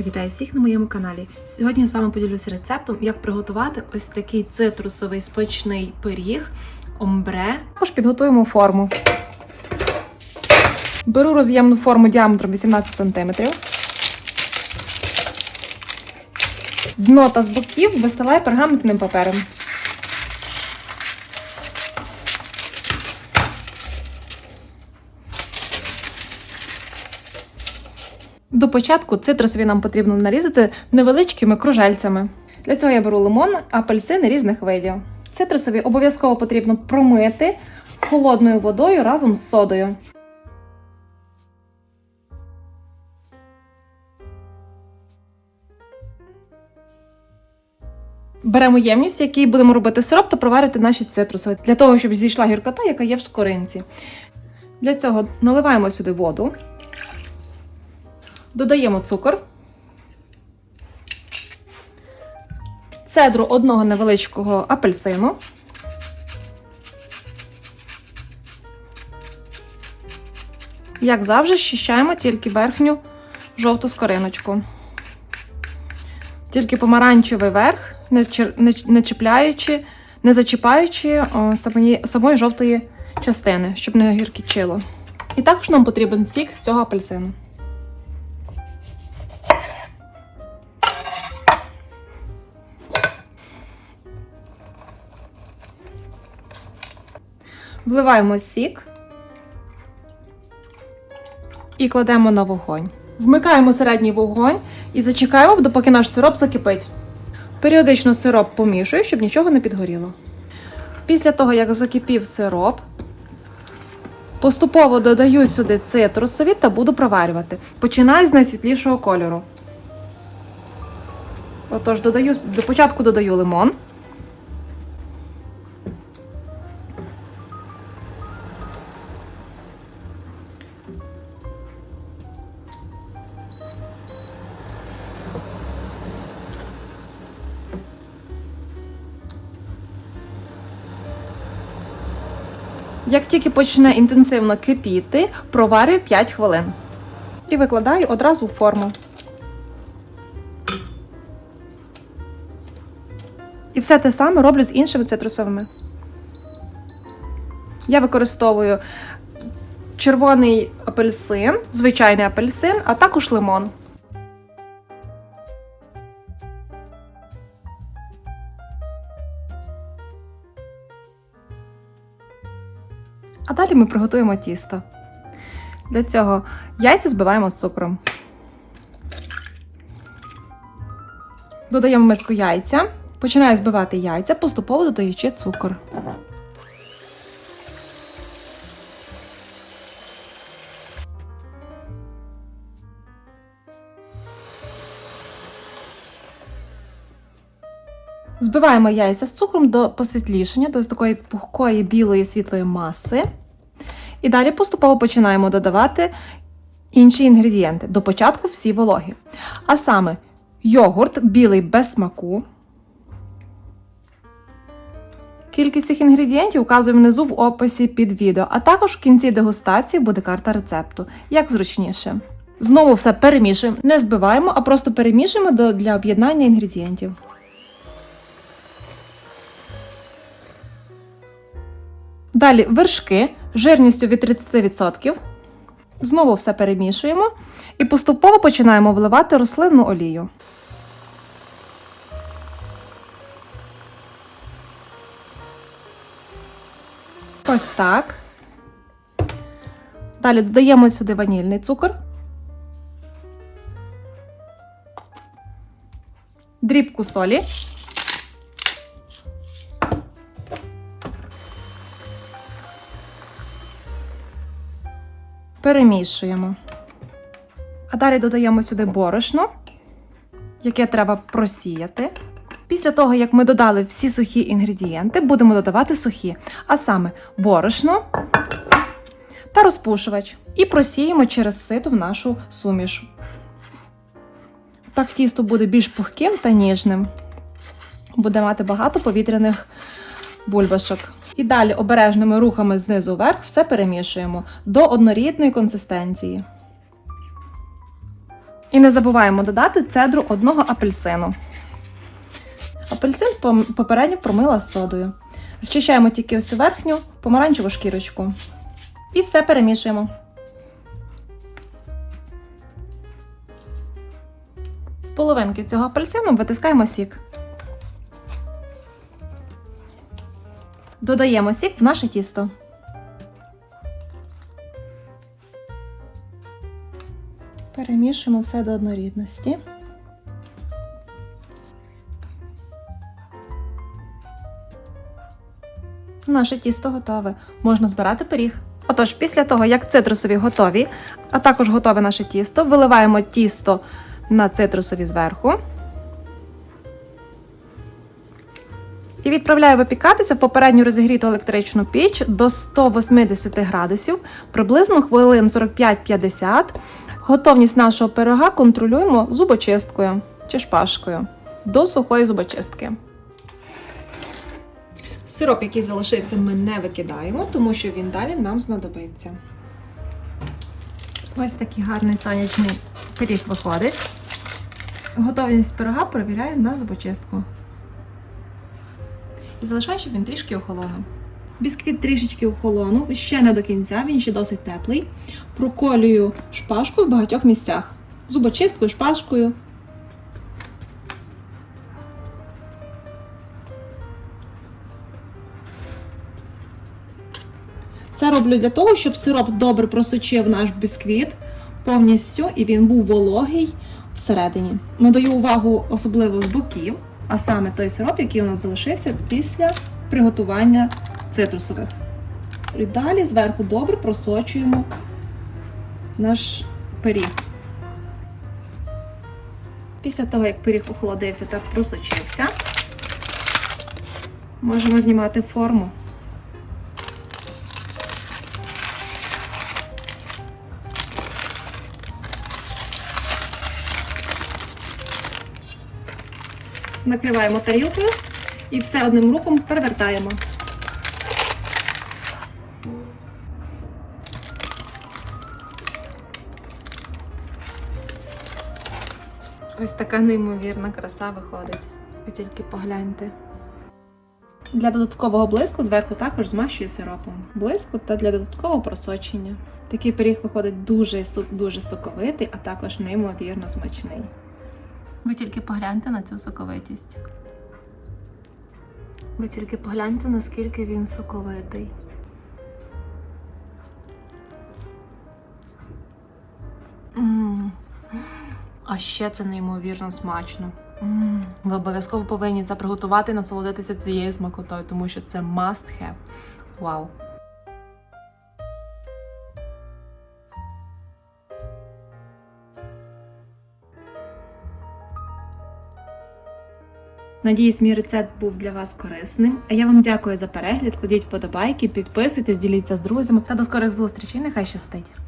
Вітаю всіх на моєму каналі. Сьогодні я з вами поділюся рецептом, як приготувати ось такий цитрусовий смачний пиріг омбре. Також підготуємо форму. Беру роз'ємну форму діаметром 18 см. Дно та з боків вистилаю пергаментним папером. Початку цитрусові нам потрібно нарізати невеличкими кружельцями. Для цього я беру лимон, апельсини різних видів. Цитрусові обов'язково потрібно промити холодною водою разом з содою. Беремо ємність, в якій будемо робити сироп та проварити наші цитрусові, для того, щоб зійшла гіркота, яка є в скоринці. Для цього наливаємо сюди воду, додаємо цукор, цедру одного невеличкого апельсину. Як завжди, щищаємо тільки верхню жовту скориночку. Тільки помаранчевий верх, не, чіпляючи, не зачіпаючи самої, самої жовтої частини, щоб не гіркічило. І також нам потрібен сік з цього апельсину. Вливаємо сік і кладемо на вогонь. Вмикаємо середній вогонь і зачекаємо, допоки наш сироп закипить. Періодично сироп помішую, щоб нічого не підгоріло. Після того, як закипів сироп, поступово додаю сюди цитрусові та буду проварювати. Починаю з найсвітлішого кольору. Отож, додаю, до початку додаю лимон. Як тільки почне інтенсивно кипіти, проварюю 5 хвилин. І викладаю одразу в форму. І все те саме роблю з іншими цитрусовими. Я використовую червоний апельсин, звичайний апельсин, а також лимон. Ми приготуємо тісто. Для цього яйця збиваємо з цукром. Додаємо миску яйця. Починаю збивати яйця, поступово додаючи цукор. Збиваємо яйця з цукром до посвітлішення, до ось такої пухкої білої світлої маси. І далі поступово починаємо додавати інші інгредієнти. До початку всі вологі. А саме йогурт білий без смаку. Кількість цих інгредієнтів вказую внизу в описі під відео, а також в кінці дегустації буде карта рецепту, як зручніше. Знову все перемішуємо, не збиваємо, а просто перемішуємо для об'єднання інгредієнтів. Далі вершки жирністю від 30%. Знову все перемішуємо і поступово починаємо вливати рослинну олію. Ось так. Далі додаємо сюди ванільний цукор. Дрібку солі. Перемішуємо. А далі додаємо сюди борошно, яке треба просіяти. Після того, як ми додали всі сухі інгредієнти, будемо додавати сухі, а саме борошно та розпушувач. І просіємо через сито в нашу суміш. Так тісто буде більш пухким та ніжним. Буде мати багато повітряних бульбашок. І далі обережними рухами знизу вверх все перемішуємо до однорідної консистенції. І не забуваємо додати цедру одного апельсину. Апельсин попередньо промила з содою. Зчищаємо тільки ось верхню помаранчеву шкірочку. І все перемішуємо. З половинки цього апельсину витискаємо сік. Додаємо сік в наше тісто. Перемішуємо все до однорідності. Наше тісто готове. Можна збирати пиріг. Отож, після того, як цитрусові готові, а також готове наше тісто, виливаємо тісто на цитрусові зверху. І відправляю випікатися в попередньо розігріту електричну піч до 180 градусів, приблизно хвилин 45-50. Готовність нашого пирога контролюємо зубочисткою чи шпажкою до сухої зубочистки. Сироп, який залишився, ми не викидаємо, тому що він далі нам знадобиться. Ось такий гарний сонячний пиріг виходить. Готовність пирога перевіряю на зубочистку. І залишаю, щоб він трішки охолонув. Бісквіт трішечки охолонув, ще не до кінця, він ще досить теплий. Проколюю шпажкою в багатьох місцях. Зубочисткою, шпажкою. Це роблю для того, щоб сироп добре просочив наш бісквіт повністю і він був вологий всередині. Надаю увагу особливо з боків, а саме той сироп, який у нас залишився після приготування цитрусових. І далі зверху добре просочуємо наш пиріг. Після того, як пиріг охолодився та просочився, можемо знімати форму. Накриваємо тарілкою і все одним рухом перевертаємо. Ось така неймовірна краса виходить. Ви тільки погляньте. Для додаткового блиску зверху також змащую сиропом. Блиску та для додаткового просочення. Такий пиріг виходить дуже, дуже соковитий, а також неймовірно смачний. Ви тільки погляньте на цю соковитість. Ви тільки погляньте, наскільки він соковитий. М. А ще це неймовірно смачно. М. Ви обов'язково повинні це приготувати і насолодитися цією смакотою, тому що це must have. Вау! Надіюсь, мій рецепт був для вас корисним. А я вам дякую за перегляд. Кладіть вподобайки, підписуйтесь, діліться з друзями та до скорих зустрічей. Нехай щастить!